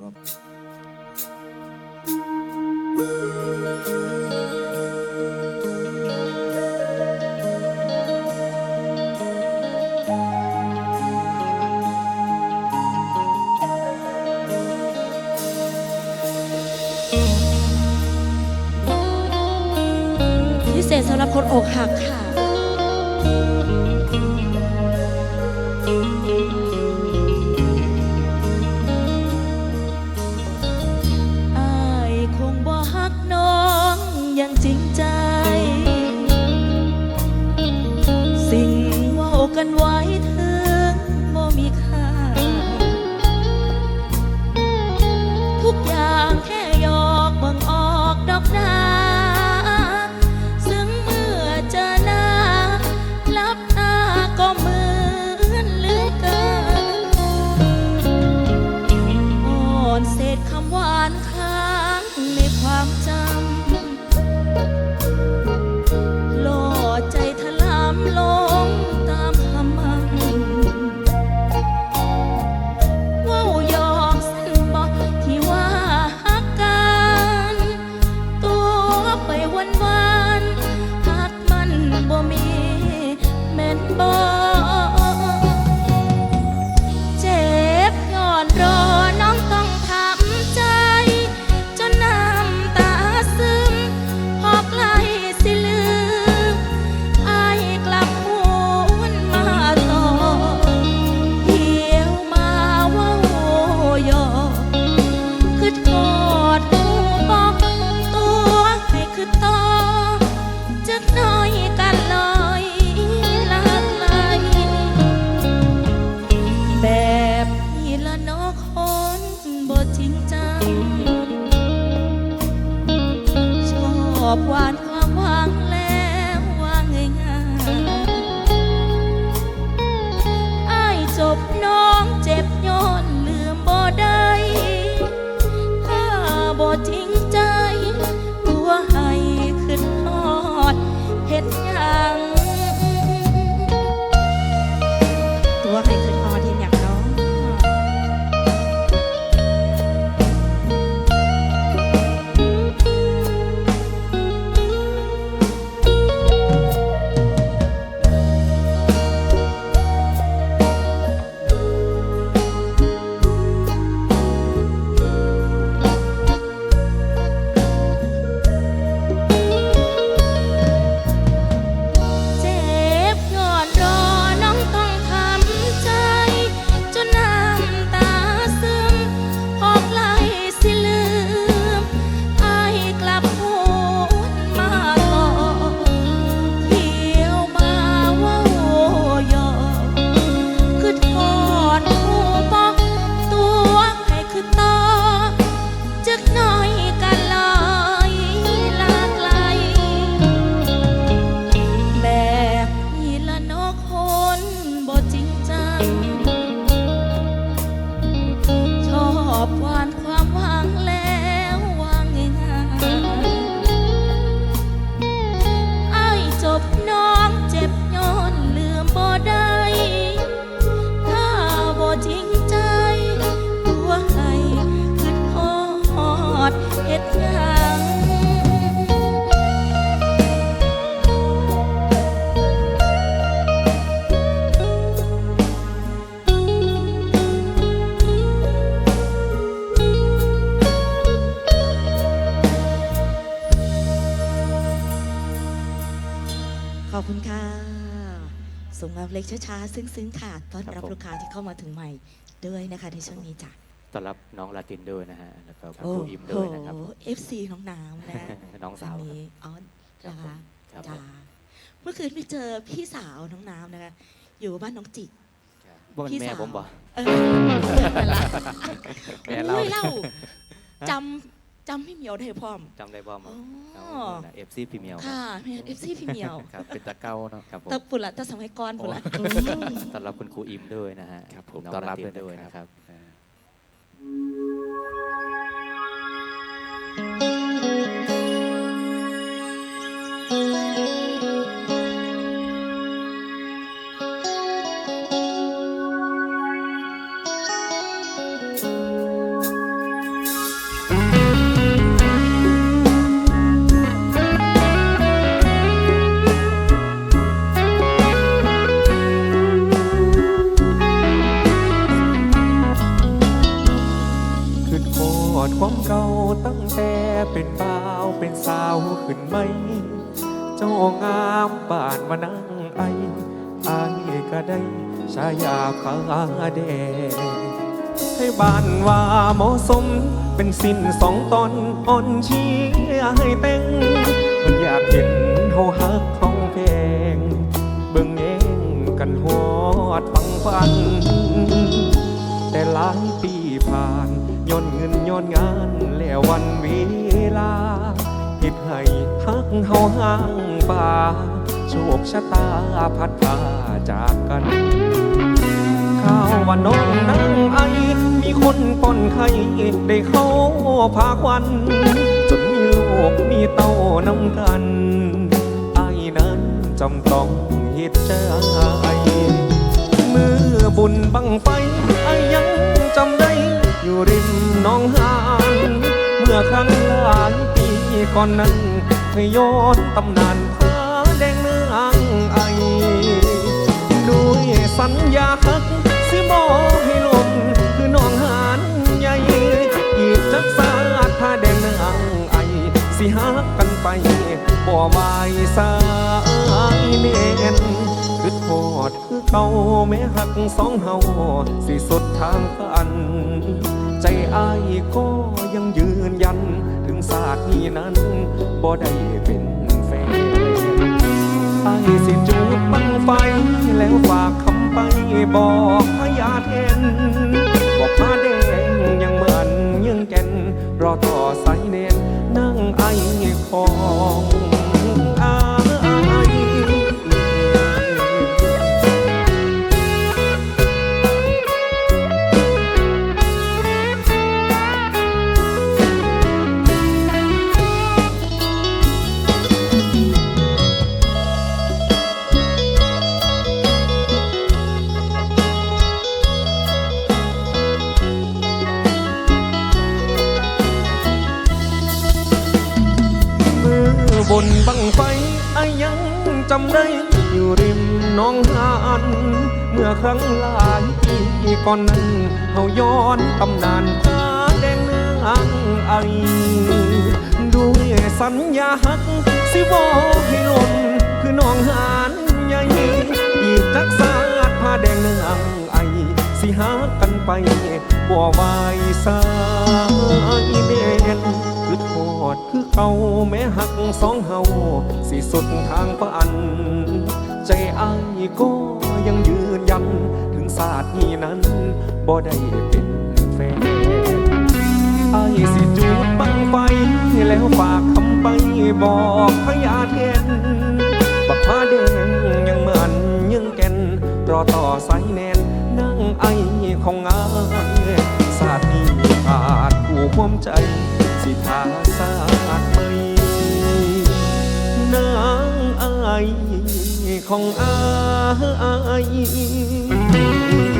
ร อบหวาน อบคุณค่ะส่งมาเพลงช้าๆซึ้งๆค่ะต้อนครัรับบผมลูกค้าที่เข้ามาถึงใหม่ด้วยนะคะในช่วงนี้จ้ะต้อนรับน้องลาตินด้วยนะฮะแล้วก็คุณโอ้ครูอิมด้วยนะครับโห FC น้องน้ำนะน้องสาวอันครับนี้อ๋อครับนะคะครับจ้าเมื่อคืนไปเจอพี่สาวน้องน้ำนะคะอยู่บ้านน้องจิกว่ามันพี่แม่สาวผมบอกเออเหมือนกันละแม่เล่าอุ้ยเล่าจำจำพี่เหมียวได้พร้อม จำได้บ่มั้อ๋งอเอฟซีพี่เมียวค่ะเอฟซีพี่เหมียวครับ เป็นตะเก้าเนาะครับผม แต่ปุระแต่สมัยก่อนปุระต้อนรับคุณครูอิมด้วยนะฮะครับผมน้องต้อนรับลาติด้วยนะนะคครัรับบ แต่เป็นบ่าวเป็นสาวขึ้นไหม เจ้างามบ้านมานั่งไอไอายก็ได้ชายาพาแดงให้บ้านว่าเหมาะสม เป็นสิ้นสองตอนอ่อนเชียให้แต่งมันอยากเห็นเฮาฮักเฮาแพงเบิ่งเองกันฮอดฟังฟัน แต่หลายปีผ่านย้อนเงินย้อนงาน แล้ววันเวลาเฮ็ดให้ฮักเฮาห่างป่าโชคชะตาพัดพาจากกันข่าวว่าน้องนั่งไอมีคนป้อนไข่ได้เข้าพาควัน จนมีลูกมีเต้านำกันไอนั้นจำต้องเหตุใจมือบุญบังไฟไอยังจำได้อยู่ริมน้องหาน เมื่อครั้งหลายปีก่อนนั้นเคยย้อนตำนานพาแดงเนื้องไอด้วยสัญญาฮักสิบอให้ลนคือน้องหานใหญ่อีกจักสาดผ้าแดงเนื้องไอสิฮักกันไปบ่วายสายเน้นคือโทษคือเก่าแม้หักสองเฮาสิสุดทางฝัน ใจอายก็ยังยืนยัน ถึงศาสตร์นี้นั้นบ่ได้เป็นแฟนอายสิจูดบังไฟ แล้วฝากคำไปบอกพญาเทนบอกพาแดงยังเหมือนยังแก่นรอต่อสายเน้นนั่งไอของ ครั้งหลายปีก่อนนั้นเฮาย้อนตำนานพาแดงเนื้องไอด้วยสัญญาฮัก สิบอให้ล่นคือน้องหานใหญ่อีกจักสาดผ้าแดงเนื้องไอ สิหากันไปบ่วายสายเด่นคือโทษคือเขาแม้หักสองเฮาสิสุดทางฝัน ใจอายก็ยังยืนยัน ถึงศาสตร์นี้นั้นบ่ได้เป็นแฟนไอายสิจูดบังไฟ แล้วฝากคำไปบอกพญาเทนบักพาแดงยังมันยังแก่นรอต่อสายแนนนั่งไอของงายศาสตร์นี้ขาดผู้ความใจ สิทาสา ของอาย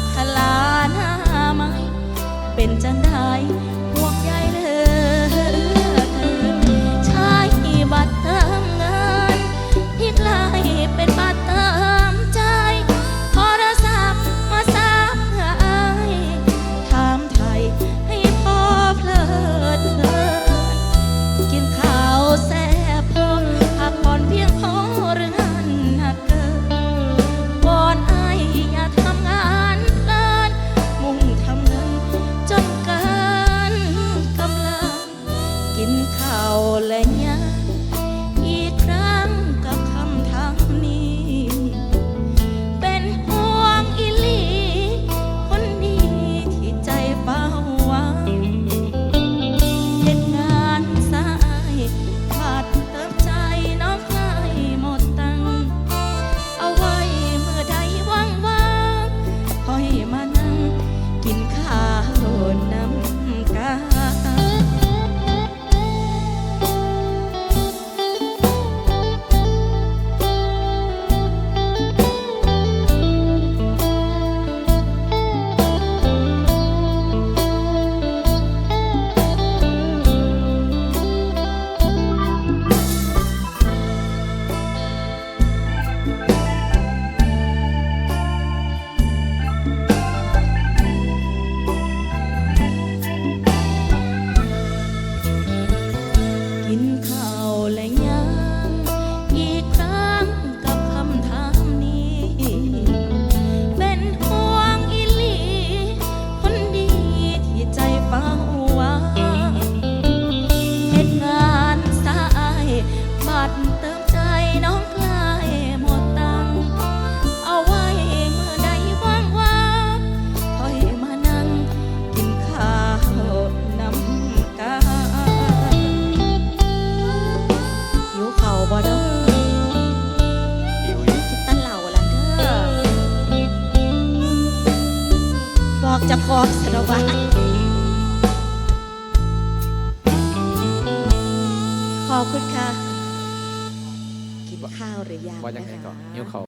บขลาหน้าไม้เป็นจังได้ ว่ายังไงก็นิ้วเขา